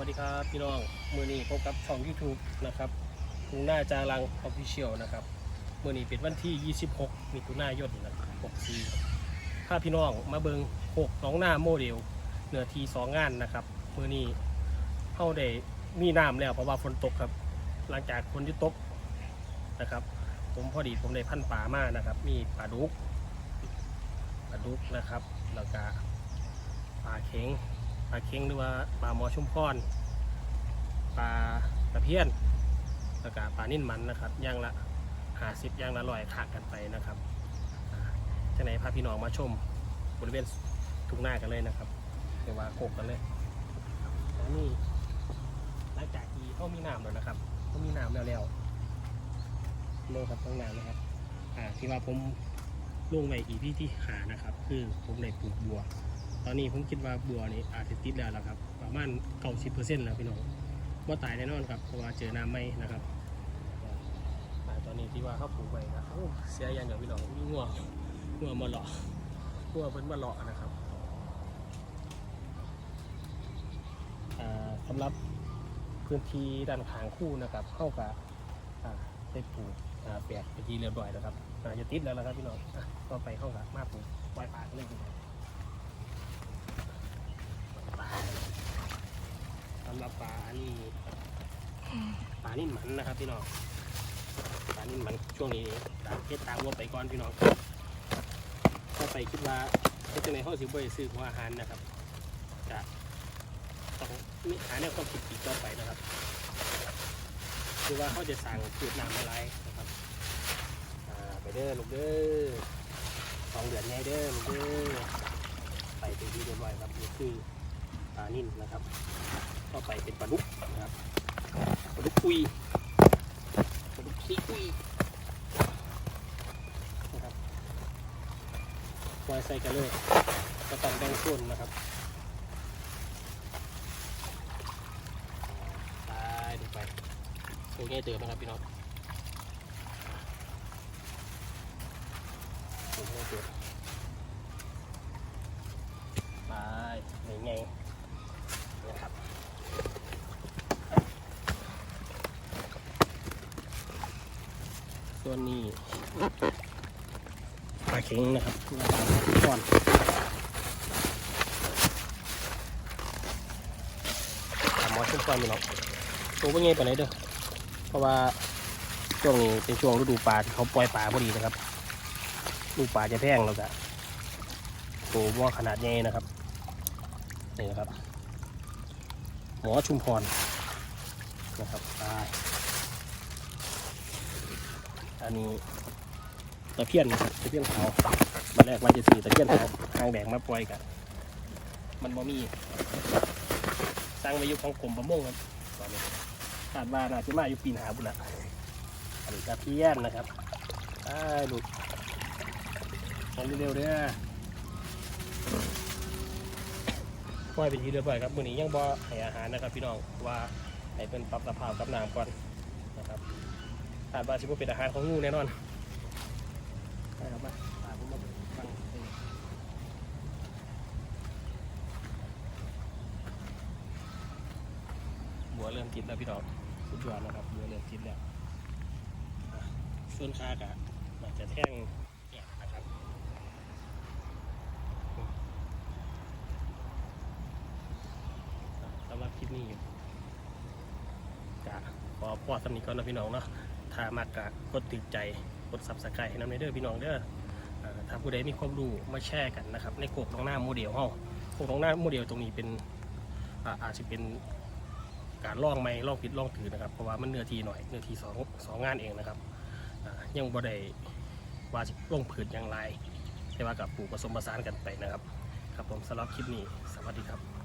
วัสดีครับพี่น้องมือนี้พบกับช่อง YouTube นะครับทูน่าจารังออฟฟิเชียลนะครับมือนี้เป็นวันที่ 26 มิถุนายนนะครับ64ถ้าพี่น้องมาเบิงหกน้องหน้าโมเดลเนื้อทีสองงานนะครับมือนี้เข้าได้มีน้ำแล้วเพราะว่าฝนตกครับ หลังจากฝนที่ตกนะครับ ผมพอดีผมได้พันป่ามานะครับ มีปลาดุกปลาดุกนะครับ แล้วก็ปลาเข็ง ปลาเค็งหรือว่าปลาหมอชุมพรปลาตะเพียนแล้วก็ปลานิ่นมันนะครับย่างละหาสิบย่างละร้อยขากันไปนะครับอ่าจะไหนพาพี่น้องมาชมบริเวณทุ่งนากันเลยนะครับเรียกว่าโคกกันเลยอันนี้หลังจากที่เขามีน้ำแล้วนะครับเขามีน้ำแล้วแล้วลงครับข้างน้ำนะครับที่ว่าผมลงไว้อีพี่ที่หานะครับ คือผมได้ปลูกบัว อนนี้ผมคิดว่าบัวนี่อาจจะติดแล้วล่ะครับ ประมาณเก้าสิบเปอร์เซ็นต์แล้วพี่น้องว่าตายแน่นอนครับเพราะว่าเจอน้ำไม่นะครับอ่ตอนนี้ที่ว่าเขาปลูกไว้นะโอ้เสียอย่างเดียวพี่น้องมีงัวงัวมาหล่องัวเพิ่นมาหล่อนะครับสำหรับพื้นที่ด้านข้างคู่นะครับเข้ากับอ่าได้ปลูกแปลกไปนที่เรียบร้อยแล้วครับอาจะติดแล้วละครับพี่น้องอะก็ไปเข้ากับมาปลูกปล่อยปากเลยพี่น้ สำหรับปลาอันนี้ปลานิ่มหมันนะครับพี่น้องปลานิ่มหมันช่วงนี้ตามเก็ดตามวัวไปก่อนพี่น้องถ้าไปคิดว่าเฮ็จังในห้องสิบไปซื้อหัวอาหารนะครับจะต้องมีหาแนวความคิดอีกต่อไปนะครับคือว่าเขาจะสั่งพืชน้ำอะไรนะครับไปเด้อลูกเด้อสองเดือนไงเด้อลูกเด้อไปไปที่เรียบร้อยครับนี่คือ ปลานิ่มนะครับต่อไปเป็นปลาดุกนะครับปลาดุกคุยปลาดุกซีคุยนะครับปล่อยใส่กันเลยก็ต้องแบ่งส่วนนะครับไปดูไปตัวนี้เจอนะครับพี่น้องตัวนี้เจอไปไหนไงนะครับ ส่วนี้ปลาเข็งนะครับก่อนหมอชุบก่อนอยู่เนาะตัวเป็นไงปานไหนเด้อเพราะว่าช่วงนี้เป็นช่วงฤดูปลาที่เขาปล่อยปลาพอดีนะครับลูกปลาจะแพงแล้วก็ตัวว่าขนาดใหญ่นะครับนี่นะครับ หมอชุมพรนะครับป อันนี้ตะเพียนนะครับตะเพียนขาวมาแรกมาจะสีตะเพียนขาวหางแดงมาปล่อยกันมันบ่มีสร้างไว้อยู่ของกรมประมงครับตอนนี้คาดว่าน่าจะมาอยู่ปีหนาบุญละอันนี้ตะเพียนนะครับอ้ายดูไปเร็วๆเด้อปล่อยเป็นทีเรียบร้อยครับมื้อนี้ยังบ่ให้อาหารนะครับ พี่น้องว่าให้เป็นปรับสภาพกับน้ำก่อนนะครับ อาจว่าสิบเป็นอาหารของงูแน่นอนไปครับมาตามผมมาฟังบัวเริ่มติดแล้วพี่น้องสุดยอดนะครับบัวเริ่มติดแล้วส่วนคากะอาจจะแท่งเนี่ยนะครับสำหรับคลิปนี้กะขอพอสำนีก่อนนะพี่น้องเนาะ ถ้ามากกะกดติดใจกดซับสไครต์ให้น้ำในเด้อพี่น้องเด้อเอ่อถ้าผู้ใดมีความรู้มาแชร์กันนะครับในกบตรงหน้าโมเดลห้องกบตรงหน้าโมเดลตรงนี้เป็นอาจจะเป็นการล่องไม่ล่องผิดล่องถือนะครับเพราะว่ามันเนื้อทีหน่อยเนื้อทีสองสองงานเองนะครับยังบ่ได้ว่าจะลงผืนอย่างไรแต่ว่ากับปลูกผสมผสานกันไปนะครับ ครับผมสำหรับคลิปนี้สวัสดีครับ